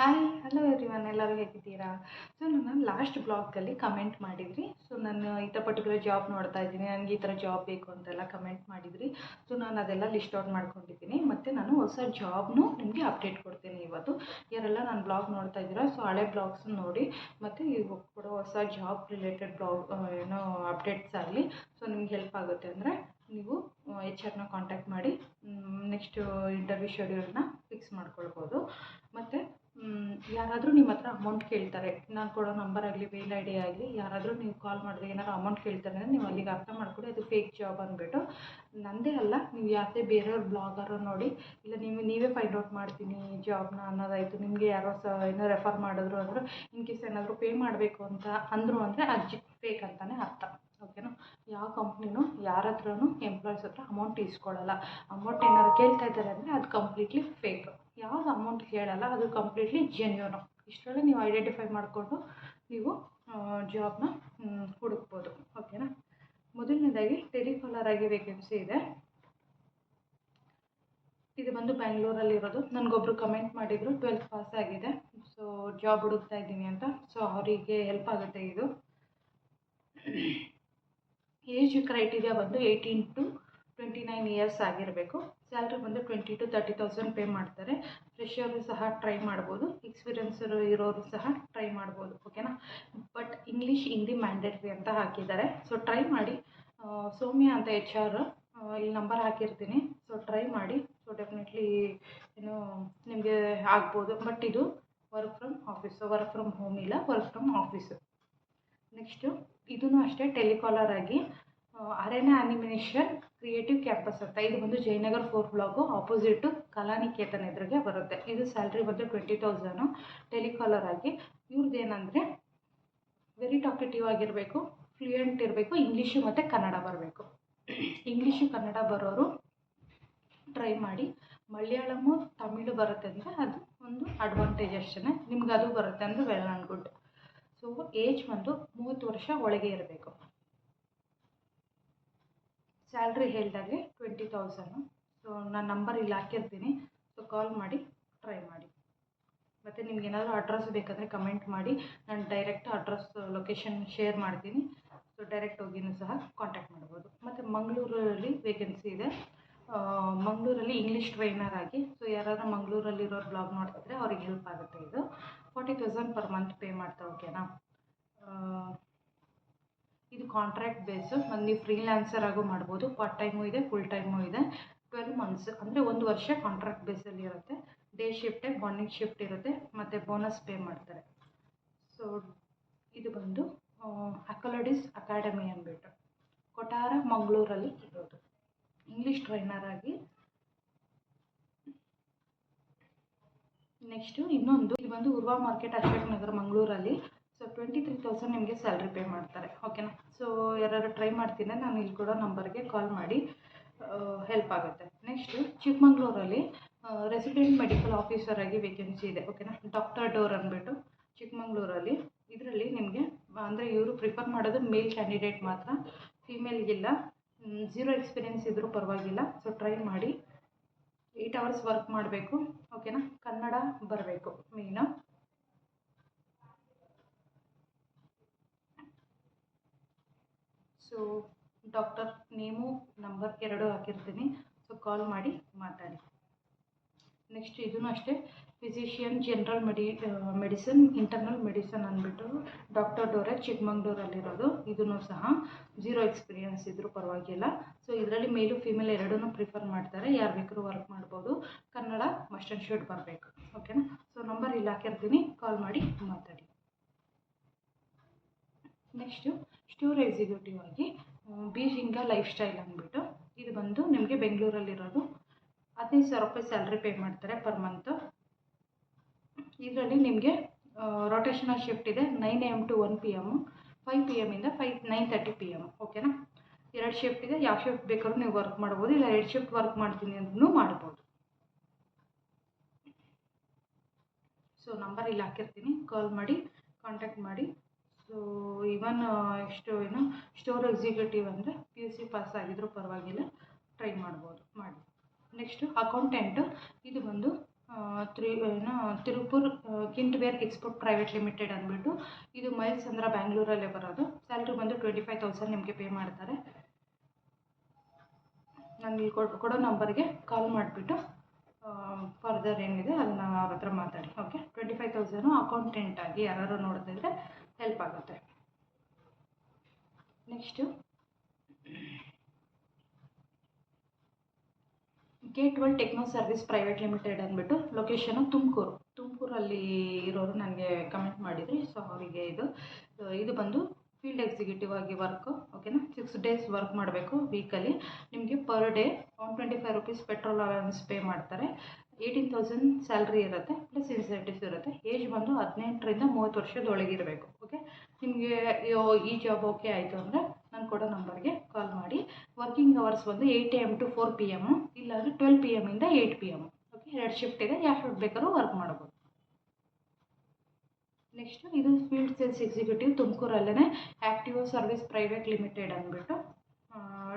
Hi hello everyone ಎಲ್ಲರೂ ಹೇಗಿದ್ದೀರಾ? So ನಾನು ಲಾಸ್ಟ್ ಬ್ಲಾಗಲ್ಲಿ ಕಮೆಂಟ್ ಮಾಡಿದ್ರಿ. ಸೊ ನಾನು ಈ ಥರ ಪರ್ಟಿಕ್ಯುಲರ್ ಜಾಬ್ ನೋಡ್ತಾ ಇದ್ದೀನಿ. ನನಗೆ ಈ ಥರ ಜಾಬ್ ಬೇಕು ಅಂತೆಲ್ಲ ಕಮೆಂಟ್ ಮಾಡಿದ್ರಿ. ಸೊ ನಾನು ಅದೆಲ್ಲ ಲಿಸ್ಟ್ ಔಟ್ ಮಾಡ್ಕೊಂಡಿದ್ದೀನಿ. ಮತ್ತು ನಾನು ಹೊಸ ಜಾಬ್ನು ನಿಮಗೆ ಅಪ್ಡೇಟ್ ಕೊಡ್ತೀನಿ ಇವತ್ತು. ಯಾರೆಲ್ಲ ನಾನು ಬ್ಲಾಗ್ ನೋಡ್ತಾ ಇದ್ದೀರಾ ಸೊ ಹಳೆ ಬ್ಲಾಗ್ಸ್ ನೋಡಿ. ಮತ್ತು ಇವಾಗ ಕೊಡೋ ಹೊಸ ಜಾಬ್ ರಿಲೇಟೆಡ್ ಬ್ಲಾಗ್ ಏನೋ ಅಪ್ಡೇಟ್ಸ್ ಆಗಲಿ ಸೊ ನಿಮ್ಗೆ ಹೆಲ್ಪ್ ಆಗುತ್ತೆ ಅಂದರೆ ನೀವು ಎಚ್ ಆರ್ನ ಕಾಂಟ್ಯಾಕ್ಟ್ ಮಾಡಿ ನೆಕ್ಸ್ಟ್ ಇಂಟರ್ವ್ಯೂ ಶೆಡ್ಯೂಲ್ನ ಫಿಕ್ಸ್ ಮಾಡ್ಕೊಳ್ಬೋದು. ಮತ್ತು ಯಾರಾದರೂ ನಿಮ್ಮ ಹತ್ರ ಅಮೌಂಟ್ ಕೇಳ್ತಾರೆ, ನಾನು ಕೊಡೋ ನಂಬರ್ ಆಗಲಿ ಮೇಲ್ ಐ ಡಿ ಆಗಲಿ, ಯಾರಾದರೂ ನೀವು ಕಾಲ್ ಮಾಡಿದ್ರೆ ಏನಾದ್ರು ಅಮೌಂಟ್ ಕೇಳ್ತಾರೆ ಅಂದರೆ ನೀವು ಅಲ್ಲಿಗೆ ಅರ್ಥ ಮಾಡ್ಕೊಳ್ಳಿ ಅದು ಫೇಕ್ ಜಾಬ್ ಅಂದ್ಬಿಟ್ಟು. ನನ್ನದೇ ಅಲ್ಲ, ನೀವು ಯಾವುದೇ ಬೇರೆಯವ್ರ ಬ್ಲಾಗರು ನೋಡಿ, ಇಲ್ಲ ನೀವು, ನೀವೇ ಫೈಂಡ್ ಔಟ್ ಮಾಡ್ತೀನಿ ಜಾಬ್ನ ಅನ್ನೋದಾಯಿತು, ನಿಮಗೆ ಯಾರೋ ಸ, ಏನೋ ರೆಫರ್ ಮಾಡಿದ್ರು ಅಂದರು ಇನ್ ಕೇಸ್ ಏನಾದರೂ ಪೇ ಮಾಡಬೇಕು ಅಂತ ಅಂದರು ಅಂದರೆ ಅರ್ಜಿ ಫೇಕ್ ಅಂತಲೇ ಅರ್ಥ ಓಕೆನಾ ಯಾವ ಕಂಪ್ನಿನೂ ಯಾರ ಹತ್ರನೂ ಎಂಪ್ಲಾಯ್ಸ್ ಹತ್ರ ಅಮೌಂಟ್ ಇಸ್ಕೊಳ್ಳಲ್ಲ ಅಮೌಂಟ್ ಏನಾದ್ರು ಕೇಳ್ತಾ ಇದ್ದಾರೆ ಅಂದರೆ ಅದು ಕಂಪ್ಲೀಟ್ಲಿ ಫೇಕ್ ಯಾವ್ದು ಅಮೌಂಟ್ ಕೇಳಲ್ಲ, ಅದು ಕಂಪ್ಲೀಟ್ಲಿ ಜೆನ್ಯೂನು ಇಷ್ಟರಲ್ಲಿ ನೀವು ಐಡೆಂಟಿಫೈ ಮಾಡಿಕೊಂಡು ನೀವು ಜಾಬ್ನ ಹುಡುಕ್ಬೋದು. ಓಕೆನಾ ಮೊದಲನೇದಾಗಿ ಟೆಲಿಕಾಲರ್ ಆಗಿ ವೇಕೆನ್ಸಿ ಇದೆ. ಇದು ಬಂದು ಬ್ಯಾಂಗ್ಳೂರಲ್ಲಿರೋದು ನನಗೊಬ್ರು ಕಮೆಂಟ್ ಮಾಡಿದರು ಟ್ವೆಲ್ತ್ ಪಾಸ್ ಆಗಿದೆ. ಸೊ ಜಾಬ್ ಹುಡುಕ್ತಾ ಇದ್ದೀನಿ ಅಂತ. ಸೊ ಅವರಿಗೆ ಹೆಲ್ಪ್ ಆಗುತ್ತೆ ಇದು. ಏಜ್ ಕ್ರೈಟೀರಿಯಾ ಬಂದು eighteen to twenty nine years ಆಗಿರಬೇಕು. ಸ್ಯಾಲ್ರಿ ಬಂದು twenty to thirty thousand pay ಮಾಡ್ತಾರೆ. ಫ್ರೆಶರು ಸಹ ಟ್ರೈ ಮಾಡ್ಬೋದು. ಎಕ್ಸ್ಪೀರಿಯನ್ಸ್ ಇರೋರು ಸಹ ಟ್ರೈ ಮಾಡ್ಬೋದು ಓಕೆನಾ ಬಟ್ ಇಂಗ್ಲೀಷ್ ಹಿಂದಿ ಮ್ಯಾಂಡೇಟ್ರಿ ಅಂತ ಹಾಕಿದ್ದಾರೆ. ಸೊ ಟ್ರೈ ಮಾಡಿ. ಸೌಮ್ಯ ಅಂತ ಎಚ್ ಆರ್ ಇಲ್ಲಿ ನಂಬರ್ ಹಾಕಿರ್ತೀನಿ. ಸೊ ಟ್ರೈ ಮಾಡಿ. ಸೊ ಡೆಫಿನೆಟ್ಲಿ ಏನು ನಿಮಗೆ ಆಗ್ಬೋದು. ಬಟ್ ಇದು work from office work from home ಇಲ್ಲ ವರ್ಕ್ ಫ್ರಮ್ ಆಫೀಸು ನೆಕ್ಸ್ಟು ಇದೂ ಅಷ್ಟೇ ಟೆಲಿಕಾಲರ್ ಆಗಿ ಅರೇನಾ ಅನಿಮೇಷನ್ ಕ್ರಿಯೇಟಿವ್ ಕ್ಯಾಂಪಸ್ ಅಂತ. ಇದು ಬಂದು Jayanagar four block opposite Kalaniketana ಎದುರಿಗೆ ಬರುತ್ತೆ. ಇದು ಸ್ಯಾಲ್ರಿ ಬಂದು ಟ್ವೆಂಟಿ ತೌಸಂಡು ಟೆಲಿಕಾಲರ್ ಆಗಿ ಇವ್ರದ್ದು ಏನಂದರೆ ವೆರಿ ಟಾಕೆಟಿವ್ ಆಗಿರಬೇಕು ಫ್ಲೂಯೆಂಟ್ ಇರಬೇಕು ಇಂಗ್ಲೀಷು ಮತ್ತು ಕನ್ನಡ ಬರಬೇಕು. ಇಂಗ್ಲೀಷು ಕನ್ನಡ ಬರೋರು ಟ್ರೈ ಮಾಡಿ. ಮಲಯಾಳಮು ತಮಿಳು ಬರುತ್ತೆ ಅಂದರೆ ಅದು ಒಂದು ಅಡ್ವಾಂಟೇಜ್ ಅಷ್ಟೇ ನಿಮ್ಗೆ ಅದು ಬರುತ್ತೆ ಅಂದರೆ well and good so age ಬಂದು ಮೂವತ್ತು ವರ್ಷ ಒಳಗೆ ಇರಬೇಕು. ಸ್ಯಾಲ್ರಿ ಹೇಳಿದಾಗೆ ಟ್ವೆಂಟಿ ತೌಸಂಡು. ಸೊ ನನ್ನ ನಂಬರ್ ಇಲ್ಲಿ ಹಾಕಿರ್ತೀನಿ. ಸೊ ಕಾಲ್ ಮಾಡಿ ಟ್ರೈ ಮಾಡಿ. ಮತ್ತು ನಿಮ್ಗೆ ಏನಾದರೂ ಅಡ್ರೆಸ್ ಬೇಕಾದರೆ ಕಮೆಂಟ್ ಮಾಡಿ. ನಾನು ಡೈರೆಕ್ಟ್ ಅಡ್ರೆಸ್ ಲೊಕೇಶನ್ ಶೇರ್ ಮಾಡ್ತೀನಿ. ಸೊ ಡೈರೆಕ್ಟ್ ಹೋಗಿನೂ ಸಹ ಕಾಂಟ್ಯಾಕ್ಟ್ ಮಾಡ್ಬೋದು. ಮತ್ತು ಮಂಗಳೂರಲ್ಲಿ ವೇಕೆನ್ಸಿ ಇದೆ. ಮಂಗಳೂರಲ್ಲಿ ಇಂಗ್ಲೀಷ್ ಟ್ರೈನರ್ ಆಗಿ ಸೊ ಯಾರಾದ್ರೂ ಮಂಗಳೂರಲ್ಲಿರೋರು ಬ್ಲಾಗ್ ನೋಡ್ತಿದ್ರೆ ಅವ್ರಿಗೆ ಹೆಲ್ಪ್ ಆಗುತ್ತೆ ಇದು. Forty thousand per month pay ಮಾಡ್ತಾ ಓಕೆನಾ ಇದು ಕಾಂಟ್ರಾಕ್ಟ್ ಬೇಸು ಮತ್ತು ನೀವು ಫ್ರೀಲ್ಯಾನ್ಸರ್ ಆಗು ಮಾಡ್ಬೋದು. ಪಾರ್ಟ್ ಟೈಮು ಇದೆ ಫುಲ್ ಟೈಮು ಇದೆ. ಟ್ವೆಲ್ ಮಂತ್ಸ್ ಅಂದರೆ ಒಂದು ವರ್ಷ ಕಾಂಟ್ರಾಕ್ಟ್ ಬೇಸಲ್ಲಿ ಇರುತ್ತೆ. ಡೇ ಶಿಫ್ಟೇ ಮಾರ್ನಿಂಗ್ ಶಿಫ್ಟ್ ಇರುತ್ತೆ. ಮತ್ತು ಬೋನಸ್ ಪೇ ಮಾಡ್ತಾರೆ. ಸೊ ಇದು ಬಂದು ಅಕಲಡಿಸ್ ಅಕಾಡೆಮಿ ಅಂದ್ಬಿಟ್ಟು. ಕೊಟಾರ ಮಂಗಳೂರಲ್ಲಿ ಇರೋದು. ಇಂಗ್ಲೀಷ್ ಟ್ರೈನರ್ ಆಗಿ. ನೆಕ್ಸ್ಟು ಇನ್ನೊಂದು, ಇದು ಬಂದು ಉರ್ವಾ ಮಾರ್ಕೆಟ್ ಅಶೋಕ್ ನಗರ ಮಂಗಳೂರಲ್ಲಿ ಸೊ ಟ್ವೆಂಟಿ ತ್ರೀ ತೌಸಂಡ್ ನಿಮಗೆ ಸ್ಯಾಲ್ರಿ ಪೇ ಮಾಡ್ತಾರೆ. ಓಕೆನಾ ಸೊ ಯಾರು ಟ್ರೈ ಮಾಡ್ತೀನಿ ನಾನು ಇಲ್ಲಿ ಕೊಡೋ ನಂಬರ್ಗೆ ಕಾಲ್ ಮಾಡಿ ಹೆಲ್ಪ್ ಆಗುತ್ತೆ. ನೆಕ್ಸ್ಟು ಚಿಕ್ಕಮಂಗ್ಳೂರಲ್ಲಿ ರೆಸಿಡೆಂಟ್ ಮೆಡಿಕಲ್ ಆಫೀಸರ್ ಆಗಿ ವೇಕೆನ್ಸಿ ಇದೆ. ಓಕೆನಾ ಡಾಕ್ಟರ್ ಡೋರ್ ಅಂದ್ಬಿಟ್ಟು ಚಿಕ್ಕಮಂಗ್ಳೂರಲ್ಲಿ. ಇದರಲ್ಲಿ ನಿಮಗೆ, ಅಂದರೆ ಇವರು ಪ್ರಿಫರ್ ಮಾಡೋದು ಮೇಲ್ ಕ್ಯಾಂಡಿಡೇಟ್ ಮಾತ್ರ. ಫೀಮೇಲ್ಗಿಲ್ಲ ಝೀರೋ ಎಕ್ಸ್ಪೀರಿಯೆನ್ಸ್ ಇದ್ದರೂ ಪರವಾಗಿಲ್ಲ. ಸೊ ಟ್ರೈ ಮಾಡಿ. ಏಯ್ಟ್ ಅವರ್ಸ್ ವರ್ಕ್ ಮಾಡಬೇಕು. ಓಕೆನಾ ಕನ್ನಡ ಬರಬೇಕು main so doctor name number ಎರಡು ಹಾಕಿರ್ತೀನಿ. ಸೊ ಕಾಲ್ ಮಾಡಿ ಮಾತಾಡಿ. ನೆಕ್ಸ್ಟ್ ಇದೂ ಅಷ್ಟೇ ಫಿಸಿಷಿಯನ್ ಜನರಲ್ ಮೆಡಿ ಮೆಡಿಸಿನ್ ಇಂಟರ್ನಲ್ ಮೆಡಿಸನ್ ಅಂದ್ಬಿಟ್ಟು ಡಾಕ್ಟರ್ ಡೋರೆ ಚಿಕ್ಕಮಂಗ್ಳೂರಲ್ಲಿರೋದು. ಇದೂ ಸಹ ಜೀರೋ ಎಕ್ಸ್ಪೀರಿಯನ್ಸ್ ಇದ್ದರೂ ಪರವಾಗಿಲ್ಲ. ಸೊ ಇದರಲ್ಲಿ ಮೇಲು ಫೀಮೇಲ್ ಎರಡೂ ಪ್ರಿಫರ್ ಮಾಡ್ತಾರೆ. ಯಾರು ಬೇಕಾದ್ರೂ ವರ್ಕ್ ಮಾಡ್ಬೋದು. ಕನ್ನಡ ಮಸ್ಟ್ ಆ್ಯಂಡ್ ಶೂಟ್ ಬರಬೇಕು. ಓಕೆನಾ ಸೊ ನಂಬರ್ ಇಲ್ಲಿ ಹಾಕಿರ್ತೀನಿ. ಕಾಲ್ ಮಾಡಿ ಮಾತಾಡಿ. ನೆಕ್ಸ್ಟು ಸ್ಟೋರ್ ಎಕ್ಸಿಕ್ಯೂಟಿವ್ ಆಗಿ ಬೀಜಿಂಗ ಲೈಫ್ ಸ್ಟೈಲ್ ಅಂದ್ಬಿಟ್ಟು ಇದು ಬಂದು ನಿಮಗೆ ಬೆಂಗಳೂರಲ್ಲಿರೋದು. ಹದಿನೈದು ಸಾವಿರ ರೂಪಾಯಿ ಸ್ಯಾಲ್ರಿ ಪೇ ಮಾಡ್ತಾರೆ ಪರ್ ಮಂತು ಇದರಲ್ಲಿ ನಿಮಗೆ ರೊಟೇಷನಲ್ ಶಿಫ್ಟ್ ಇದೆ nine M to one P M five P ಎಮ್ಮಿಂದ five nine thirty P M ಓಕೆನಾ ಎರಡು ಶಿಫ್ಟ್ ಇದೆ, ಯಾವ ಶಿಫ್ಟ್ ಬೇಕಾದ್ರೂ ನೀವು ವರ್ಕ್ ಮಾಡ್ಬೋದು, ಇಲ್ಲ ಎರಡು ಶಿಫ್ಟ್ ವರ್ಕ್ ಮಾಡ್ತೀನಿ ಅಂದ್ರೂ ಮಾಡ್ಬೋದು. ಸೊ ನಂಬರ್ ಇಲ್ಲಿ ಹಾಕಿರ್ತೀನಿ ಕಾಲ್ ಮಾಡಿ ಕಾಂಟ್ಯಾಕ್ಟ್ ಮಾಡಿ. ಸೊ ಇವನ್ ಎಷ್ಟು ಏನು ಸ್ಟೋರ್ ಎಕ್ಸಿಕ್ಯೂಟಿವ್ ಅಂದರೆ ಪಿ ಯು ಸಿ ಪಾಸ್ ಆಗಿದ್ರು ಪರವಾಗಿಲ್ಲ ಟ್ರೈ ಮಾಡ್ಬೋದು, ಮಾಡಿ. ನೆಕ್ಸ್ಟು ಅಕೌಂಟೆಂಟು ಇದು ಬಂದು ತ್ರಿ, ಏನು, Tirupur knitwear export private limited ಅಂದ್ಬಿಟ್ಟು, ಇದು ಮೈಲ್ಸ್ ಅಂದ್ರೆ ಬ್ಯಾಂಗ್ಳೂರಲ್ಲೇ ಬರೋದು. ಸ್ಯಾಲ್ರಿ ಬಂದು ಟ್ವೆಂಟಿ ಫೈವ್ ತೌಸಂಡ್ ನಿಮಗೆ ಪೇ ಮಾಡ್ತಾರೆ. ನಾನು ಇಲ್ಲಿ ಕೊಡ್, ಕೊಡೋ ನಂಬರ್ಗೆ ಕಾಲ್ ಮಾಡಿಬಿಟ್ಟು ಫರ್ದರ್ ಏನಿದೆ ಅದನ್ನ ಅವ್ರ ಹತ್ರ ಮಾತಾಡಿ. Okay twenty five thousand accountant ಆಗಿ ಯಾರು ನೋಡ್ತಿದ್ರೆ ಹೆಲ್ಪ್ ಆಗುತ್ತೆ. Next K twelve techno service private limited ಅಂದ್ಬಿಟ್ಟು ಲೊಕೇಶನು ತುಮಕೂರು. ತುಮಕೂರಲ್ಲಿ ಇರೋರು ನನಗೆ ಕಮೆಂಟ್ ಮಾಡಿದ್ರಿ. ಸೊ ಅವರಿಗೆ ಇದು ಇದು ಬಂದು ಫೀಲ್ಡ್ ಎಕ್ಸಿಕ್ಯೂಟಿವ್ ಆಗಿ ವರ್ಕು ಓಕೆನಾ ಸಿಕ್ಸ್ ಡೇಸ್ ವರ್ಕ್ ಮಾಡಬೇಕು ವೀಕಲ್ಲಿ ನಿಮಗೆ per day one twenty five rupees petrol allowance pay ಮಾಡ್ತಾರೆ. ಏಯ್ಟೀನ್ ತೌಸಂಡ್ ಸ್ಯಾಲ್ರಿ ಇರುತ್ತೆ ಪ್ಲಸ್ ಇನ್ಸೆಂಟಿವ್ಸ್ ಇರುತ್ತೆ. ಏಜ್ ಬಂದು ಹದಿನೆಂಟರಿಂದ ಮೂವತ್ತು ವರ್ಷದೊಳಗಿರಬೇಕು ಓಕೆ ನಿಮಗೆ ಈ ಜಾಬ್ ಓಕೆ ಆಯಿತು ಅಂದರೆ ನಾನು ಕೊಡೋ ನಂಬರ್ಗೆ ಕಾಲ್ ಮಾಡಿ. ವರ್ಕಿಂಗ್ ಅವರ್ಸ್ ಬಂದು eight A M to four P M ಇಲ್ಲಾಂದರೆ ಟ್ವೆಲ್ ಪಿ ಎಮ್ಮಿಂದ ಏಯ್ಟ್ ಪಿ ಎಂ ಓಕೆ ಎರಡು ಶಿಫ್ಟ್ ಇದೆ, ಯಾವ ಶಿಫ್ಟ್ ಬೇಕಾದ್ರೂ ವರ್ಕ್ ಮಾಡ್ಬೋದು. ನೆಕ್ಸ್ಟು ಇದು ಫೀಲ್ಡ್ ಸೇಲ್ಸ್ ಎಕ್ಸಿಕ್ಯೂಟಿವ್ ತುಮಕೂರಲ್ಲೇ ಆ್ಯಕ್ಟಿವ್ ಸರ್ವಿಸ್ ಪ್ರೈವೇಟ್ ಲಿಮಿಟೆಡ್ ಅಂದ್ಬಿಟ್ಟು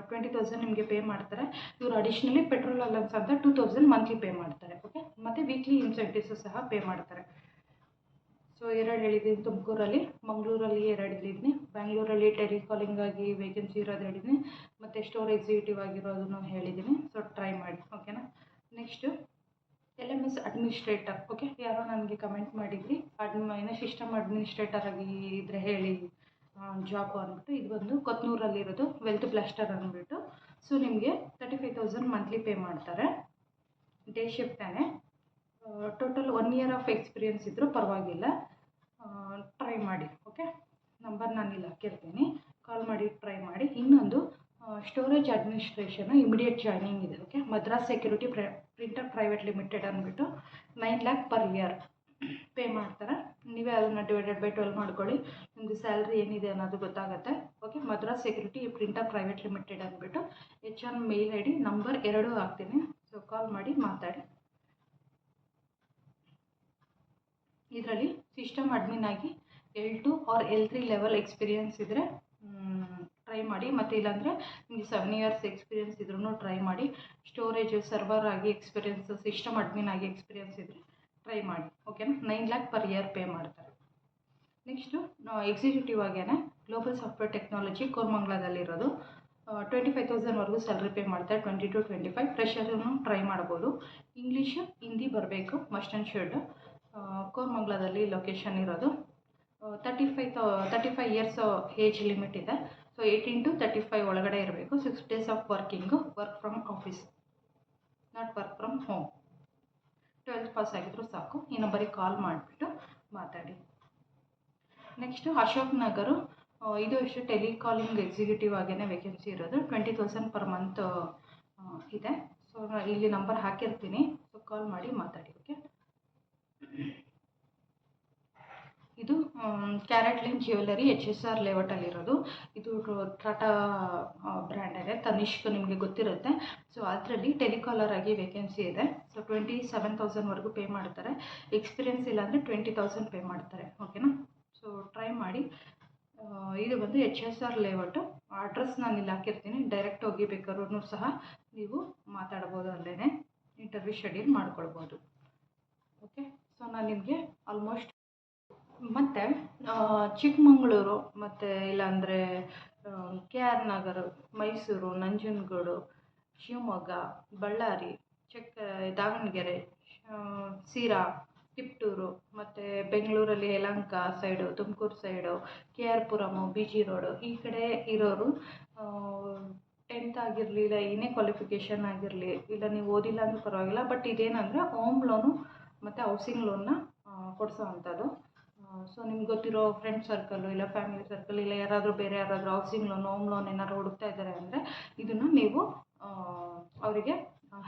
ಟ್ವೆಂಟಿ ತೌಸಂಡ್ ನಿಮಗೆ ಪೇ ಮಾಡ್ತಾರೆ. ಇವರು ಅಡಿಷ್ನಲಿ ಪೆಟ್ರೋಲ್ ಅಲನ್ಸ್ ಅಂತ ಟೂ ತೌಸಂಡ್ ಮಂತ್ಲಿ ಪೇ ಮಾಡ್ತಾರೆ ಓಕೆ ಮತ್ತು ವೀಕ್ಲಿ ಇನ್ಸೆಂಟಿವ್ಸು ಸಹ ಪೇ ಮಾಡ್ತಾರೆ. ಸೊ ಎರಡು ಹೇಳಿದ್ದೀನಿ ತುಮಕೂರಲ್ಲಿ, ಮಂಗಳೂರಲ್ಲಿ ಎರಡು ಹೇಳಿದ್ದೀನಿ, ಬ್ಯಾಂಗ್ಳೂರಲ್ಲಿ ಟೆಲಿಕಾಲಿಂಗ್ ಆಗಿ ವೇಕೆನ್ಸಿ ಇರೋದು ಹೇಳಿದ್ದೀನಿ, ಮತ್ತು ಸ್ಟೋರ್ ಎಕ್ಸಿಕ್ಯೂಟಿವ್ ಆಗಿರೋದನ್ನು ಹೇಳಿದ್ದೀನಿ. ಸೊ ಟ್ರೈ ಮಾಡಿ ಓಕೆನಾ next L M S administrator okay ಯಾರೋ ನನಗೆ ಕಮೆಂಟ್ ಮಾಡಿದ್ರಿ ಅಡ್ಮ ಏನೋ ಸಿಸ್ಟಮ್ ಅಡ್ಮಿನಿಸ್ಟ್ರೇಟರ್ ಆಗಿ ಇದ್ರೆ ಹೇಳಿ ಜಾಬ್ ಅಂದ್ಬಿಟ್ಟು ಇದು ಬಂದು ಕೊತ್ನೂರಲ್ಲಿರೋದು ವೆಲ್ತ್ ಬ್ಲಾಸ್ಟರ್ ಅಂದ್ಬಿಟ್ಟು. ಸೊ ನಿಮಗೆ thirty five thousand monthly pay ಮಾಡ್ತಾರೆ day ಶಿಫ್ಟೇ total one year of experience ಇದ್ದರೂ ಪರವಾಗಿಲ್ಲ. ಟ್ರೈ ಮಾಡಿ ಓಕೆ ನಂಬರ್ ನಾನು ಇಲ್ಲಿ ಹಾಕಿರ್ತೀನಿ. ಕಾಲ್ ಮಾಡಿ ಟ್ರೈ ಮಾಡಿ. ಇನ್ನೊಂದು ಸ್ಟೋರೇಜ್ ಅಡ್ಮಿನಿಸ್ಟ್ರೇಷನ್ ಇಮಿಡಿಯೇಟ್ ಜಾಯ್ನಿಂಗ್ ಇದೆ ಓಕೆ ಮದ್ರಾಸ್ ಸೆಕ್ಯೂರಿಟಿ ಪ್ರೈ ಪ್ರಿಂಟರ್ ಪ್ರೈವೇಟ್ ಲಿಮಿಟೆಡ್ ಅಂದ್ಬಿಟ್ಟು nine lakh per year pay ಮಾಡ್ತಾರೆ. ನೀವೇ ಅದನ್ನು ಡಿವೈಡೆಡ್ ಬೈ ಟ್ವೆಲ್ ಮಾಡ್ಕೊಳ್ಳಿ. ನಿಮ್ಮದು ಸ್ಯಾಲ್ರಿ ಏನಿದೆ ಅನ್ನೋದು ಗೊತ್ತಾಗುತ್ತೆ. Okay Madras security printer private limited ಅಂದ್ಬಿಟ್ಟು H on mail I D number ಎರಡೂ ಹಾಕ್ತೀನಿ. ಸೊ ಕಾಲ್ ಮಾಡಿ ಮಾತಾಡಿ. ಇದರಲ್ಲಿ ಸಿಸ್ಟಮ್ ಅಡ್ಮಿನ್ ಆಗಿ L two or L three level experience ಇದ್ದರೆ ಟ್ರೈ ಮಾಡಿ, ಮತ್ತು ಇಲ್ಲಾಂದರೆ ನಿಮಗೆ ಸೆವೆನ್ ಇಯರ್ಸ್ ಎಕ್ಸ್ಪೀರಿಯನ್ಸ್ ಇದ್ರೂ ಟ್ರೈ ಮಾಡಿ ಸ್ಟೋರೇಜ್ ಸರ್ವರ್ ಆಗಿ ಎಕ್ಸ್ಪೀರಿಯನ್ಸ್ ಸಿಸ್ಟಮ್ ಅಡ್ಮಿನ್ ಆಗಿ ಎಕ್ಸ್ಪೀರಿಯನ್ಸ್ ಇದ್ದರೆ ಟ್ರೈ ಮಾಡಿ ಓಕೆನಾ nine lakh per year pay ಮಾಡ್ತಾರೆ. ನೆಕ್ಸ್ಟು ಎಕ್ಸಿಕ್ಯೂಟಿವ್ ಆಗೇನೆ global software technology ಕೋರ್ಮಂಗ್ಲಾದಲ್ಲಿರೋದು twenty five ತೌಸಂಡ್ವರೆಗೂ ಸ್ಯಾಲ್ರಿ ಪೇ ಮಾಡ್ತಾರೆ ಟ್ವೆಂಟಿ ಟು ಟ್ವೆಂಟಿ ಫೈವ್ ಫ್ರೆಷರ್ನು ಟ್ರೈ ಮಾಡ್ಬೋದು. ಇಂಗ್ಲೀಷು ಹಿಂದಿ ಬರಬೇಕು ಮಸ್ಟ್ ಆ್ಯಂಡ್ ಶುಡ್ ಕೋರ್ಮಂಗ್ಲಾದಲ್ಲಿ ಲೊಕೇಶನ್ ಇರೋದು. ತರ್ಟಿ ಫೈವ್ ತೌ thirty five years age limit ಇದೆ. So eighteen to thirty five ಒಳಗಡೆ ಇರಬೇಕು. Six days of working work from office not work from home twelfth pass ಆಗಿದ್ರು ಸಾಕು. ಈ ನಂಬರಿಗೆ ಕಾಲ್ ಮಾಡಿಬಿಟ್ಟು ಮಾತಾಡಿ. ನೆಕ್ಸ್ಟು ಅಶೋಕ್ ನಗರು. ಇದು ಅಷ್ಟು ಟೆಲಿಕಾಲಿಂಗ್ ಎಕ್ಸಿಕ್ಯೂಟಿವ್ ಆಗೇ ವೇಕೆನ್ಸಿ ಇರೋದು. ಟ್ವೆಂಟಿ ತೌಸಂಡ್ ಪರ್ ಮಂತ್ ಇದೆ. ಸೊ ಇಲ್ಲಿ ನಂಬರ್ ಹಾಕಿರ್ತೀನಿ. ಸೊ ಕಾಲ್ ಮಾಡಿ ಮಾತಾಡಿ ಓಕೆ ಇದು CaratLane jewellery H S R ಲೇಔಟಲ್ಲಿರೋದು. ಇದು ಟಾಟಾ ಬ್ರ್ಯಾಂಡ್ ಇದೆ. ತನಿಷ್ಕ್ ನಿಮಗೆ ಗೊತ್ತಿರುತ್ತೆ. ಸೊ ಅದರಲ್ಲಿ ಟೆಲಿಕಾಲರ್ ಆಗಿ ವೇಕೆನ್ಸಿ ಇದೆ. ಸೊ ಟ್ವೆಂಟಿ ಸೆವೆನ್ ತೌಸಂಡ್ವರೆಗೂ ಪೇ ಮಾಡ್ತಾರೆ. ಎಕ್ಸ್ಪೀರಿಯನ್ಸ್ ಇಲ್ಲಾಂದರೆ ಟ್ವೆಂಟಿ ತೌಸಂಡ್ ಪೇ ಮಾಡ್ತಾರೆ. ಓಕೆನಾ ಸೊ ಟ್ರೈ ಮಾಡಿ. ಇದು ಬಂದು H S R layout. Address ನಾನು ಇಲ್ಲಿ ಹಾಕಿರ್ತೀನಿ. ಡೈರೆಕ್ಟ್ ಹೋಗಿ ಬೇಕಾದ್ರೂ ಸಹ ನೀವು ಮಾತಾಡ್ಬೋದು ಅಲ್ಲೇ ಇಂಟರ್ವ್ಯೂ ಶೆಡ್ಯೂಲ್ ಮಾಡ್ಕೊಳ್ಬೋದು. ಓಕೆ ಸೊ ನಾನು ನಿಮಗೆ ಆಲ್ಮೋಸ್ಟ್ ಮತ್ತು ಚಿಕ್ಕಮಗಳೂರು, ಮತ್ತು ಇಲ್ಲಾಂದರೆ ಕೆ ಆರ್ ನಗರ, ಮೈಸೂರು, ನಂಜನಗೂಡು, ಶಿವಮೊಗ್ಗ, ಬಳ್ಳಾರಿ, ಚಿಕ್ಕ, ದಾವಣಗೆರೆ ಸೀರಾ, ತಿಪ್ಟೂರು, ಮತ್ತು ಬೆಂಗಳೂರಲ್ಲಿ Yelahanka side, Tumakuru side, K R Puram B G road, ಈ ಕಡೆ ಇರೋರು ಟೆಂತ್ ಆಗಿರಲಿ, ಇಲ್ಲ ಏನೇ ಕ್ವಾಲಿಫಿಕೇಷನ್ ಆಗಿರಲಿ, ಇಲ್ಲ ನೀವು ಓದಿಲ್ಲ ಅಂದರೂ ಪರವಾಗಿಲ್ಲ ಬಟ್ ಇದೇನಂದರೆ ಹೋಮ್ ಲೋನು ಮತ್ತು ಹೌಸಿಂಗ್ ಲೋನ್ನ ಕೊಡಿಸೋ ಅಂಥದ್ದು. ಸೊ ನಿಮ್ಗೆ ಗೊತ್ತಿರೋ ಫ್ರೆಂಡ್ ಸರ್ಕಲ್ಲು ಇಲ್ಲ ಫ್ಯಾಮಿಲಿ ಸರ್ಕಲ್ ಇಲ್ಲ ಯಾರಾದರೂ ಬೇರೆ ಯಾರಾದರೂ ಹೌಸಿಂಗ್ ಲೋನ್ ಹೋಮ್ ಲೋನ್ ಏನಾದ್ರು ಹುಡುಕ್ತಾ ಇದ್ದಾರೆ ಅಂದರೆ ಇದನ್ನು ನೀವು ಅವರಿಗೆ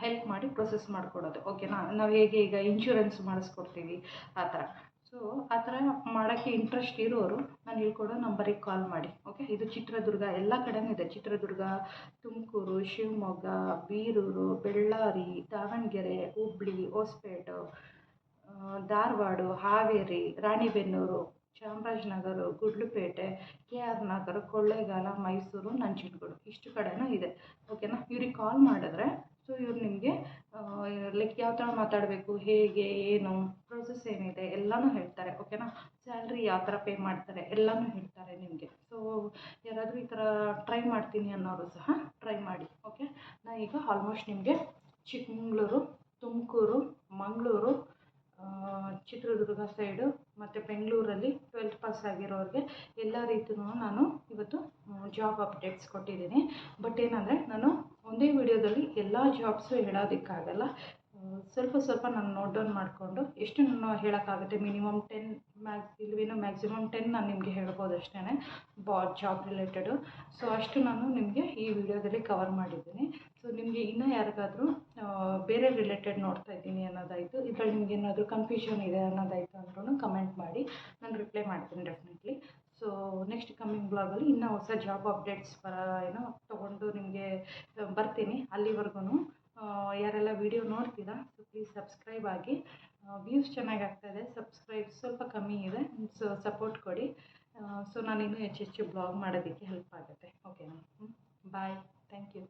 ಹೆಲ್ಪ್ ಮಾಡಿ ಪ್ರೊಸೆಸ್ ಮಾಡಿಕೊಡೋದು. ಓಕೆನಾ ನಾವು ಹೇಗೆ ಈಗ ಇನ್ಶೂರೆನ್ಸ್ ಮಾಡಿಸ್ಕೊಡ್ತೀವಿ, ಆ ಥರ. ಸೊ ಆ ಥರ ಮಾಡೋಕ್ಕೆ ಇಂಟ್ರೆಸ್ಟ್ ಇರೋರು ನಾನು ಹೇಳ್ಕೊಡೋ ನಂಬರಿಗೆ ಕಾಲ್ ಮಾಡಿ. ಓಕೆ ಇದು ಚಿತ್ರದುರ್ಗ, ಎಲ್ಲ ಕಡೆನೂ ಇದೆ. ಚಿತ್ರದುರ್ಗ, ತುಮಕೂರು, ಶಿವಮೊಗ್ಗ, ಬೀರೂರು, ಬಳ್ಳಾರಿ, ದಾವಣಗೆರೆ, ಹುಬ್ಳಿ, ಹೊಸಪೇಟೆ ಧಾರವಾಡ, ಹಾವೇರಿ, ರಾಣಿಬೆನ್ನೂರು, ಚಾಮರಾಜನಗರ, ಗುಡ್ಲುಪೇಟೆ ಕೆ ಆರ್ ನಗರ, ಕೊಳ್ಳೇಗಾಲ, ಮೈಸೂರು, ನಂಜನಗೂಡು ಇಷ್ಟು ಕಡೆನೂ ಇದೆ. ಓಕೆನಾ ಇವ್ರಿಗೆ ಕಾಲ್ ಮಾಡಿದ್ರೆ ಸೊ ಇವ್ರು ನಿಮಗೆ ಲೈಕ್ ಯಾವ ಥರ ಮಾತಾಡಬೇಕು, ಹೇಗೆ, ಏನು ಪ್ರೊಸೆಸ್ ಏನಿದೆ, ಎಲ್ಲನೂ ಹೇಳ್ತಾರೆ. ಓಕೆನಾ ಸ್ಯಾಲ್ರಿ ಯಾವ ಥರ ಪೇ ಮಾಡ್ತಾರೆ, ಎಲ್ಲನೂ ಹೇಳ್ತಾರೆ ನಿಮಗೆ. ಸೊ ಯಾರಾದರೂ ಈ ಥರ ಟ್ರೈ ಮಾಡ್ತೀನಿ ಅನ್ನೋರು ಸಹ ಟ್ರೈ ಮಾಡಿ. ಓಕೆ ನಾ ಈಗ ಆಲ್ಮೋಸ್ಟ್ ನಿಮಗೆ ಚಿಕ್ಕಮಂಗ್ಳೂರು, ತುಮಕೂರು, ಮಂಗಳೂರು ಚಿತ್ರದುರ್ಗ ಸೈಡು ಮತ್ತು ಬೆಂಗಳೂರಲ್ಲಿ ಟ್ವೆಲ್ತ್ ಪಾಸ್ ಆಗಿರೋರಿಗೆ ಎಲ್ಲ ರೀತಿಯೂ ನಾನು ಇವತ್ತು ಜಾಬ್ ಅಪ್ಡೇಟ್ಸ್ ಕೊಟ್ಟಿದ್ದೀನಿ. ಬಟ್ ಏನಂದರೆ, ನಾನು ಒಂದೇ ವಿಡಿಯೋದಲ್ಲಿ ಎಲ್ಲ ಜಾಬ್ಸು ಹೇಳೋದಕ್ಕಾಗಲ್ಲ. ಸ್ವಲ್ಪ ಸ್ವಲ್ಪ ನಾನು ನೋಟ್ ಡೌನ್ ಮಾಡಿಕೊಂಡು ಎಷ್ಟು ನಾನು ಹೇಳೋಕ್ಕಾಗುತ್ತೆ. ಮಿನಿಮಮ್ ಟೆನ್ ಮ್ಯಾಕ್ಸ್ ಇಲ್ವೇನೋ ಮ್ಯಾಕ್ಸಿಮಮ್ ಟೆನ್ ನಾನು ನಿಮಗೆ ಹೇಳ್ಬೋದು ಅಷ್ಟೇ ಬಾ ಜಾಬ್ ರಿಲೇಟೆಡು ಸೊ ಅಷ್ಟು ನಾನು ನಿಮಗೆ ಈ ವಿಡಿಯೋದಲ್ಲಿ ಕವರ್ ಮಾಡಿದ್ದೀನಿ. ಸೊ ನಿಮಗೆ ಇನ್ನೂ ಯಾರಿಗಾದರೂ ಬೇರೆ ರಿಲೇಟೆಡ್ ನೋಡ್ತಾ ಇದ್ದೀನಿ ಅನ್ನೋದಾಯಿತು. ಇದರಲ್ಲಿ ನಿಮ್ಗೆ ಏನಾದರೂ ಕನ್ಫ್ಯೂಷನ್ ಇದೆ ಅನ್ನೋದಾಯಿತು ಅಂದ್ರೂ ಕಮೆಂಟ್ ಮಾಡಿ. ನಾನು ರಿಪ್ಲೈ ಮಾಡ್ತೀನಿ ಡೆಫಿನೆಟ್ಲಿ ಸೊ ನೆಕ್ಸ್ಟ್ ಕಮ್ಮಿಂಗ್ ಬ್ಲಾಗಲ್ಲಿ ಇನ್ನೂ ಹೊಸ ಜಾಬ್ ಅಪ್ಡೇಟ್ಸ್ ಬರ, ಏನೋ ತೊಗೊಂಡು ನಿಮಗೆ ಬರ್ತೀನಿ ಅಲ್ಲಿವರೆಗೂ ಯಾರೆಲ್ಲ ವೀಡಿಯೋ ನೋಡ್ತೀರಾ ಸೊ ಪ್ಲೀಸ್ ಸಬ್ಸ್ಕ್ರೈಬ್ ಆಗಿ. ವ್ಯೂಸ್ ಚೆನ್ನಾಗಿ ಆಗ್ತಾಯಿದೆ ಸಬ್ಸ್ಕ್ರೈಬ್ ಸ್ವಲ್ಪ ಕಮ್ಮಿ ಇದೆ ಸೊ ಸಪೋರ್ಟ್ ಕೊಡಿ. ಸೊ ನಾನು ಇನ್ನೂ ಹೆಚ್ಚು ಹೆಚ್ಚು ಬ್ಲಾಗ್ ಮಾಡೋದಕ್ಕೆ ಹೆಲ್ಪ್ ಆಗುತ್ತೆ. Okay bye thank you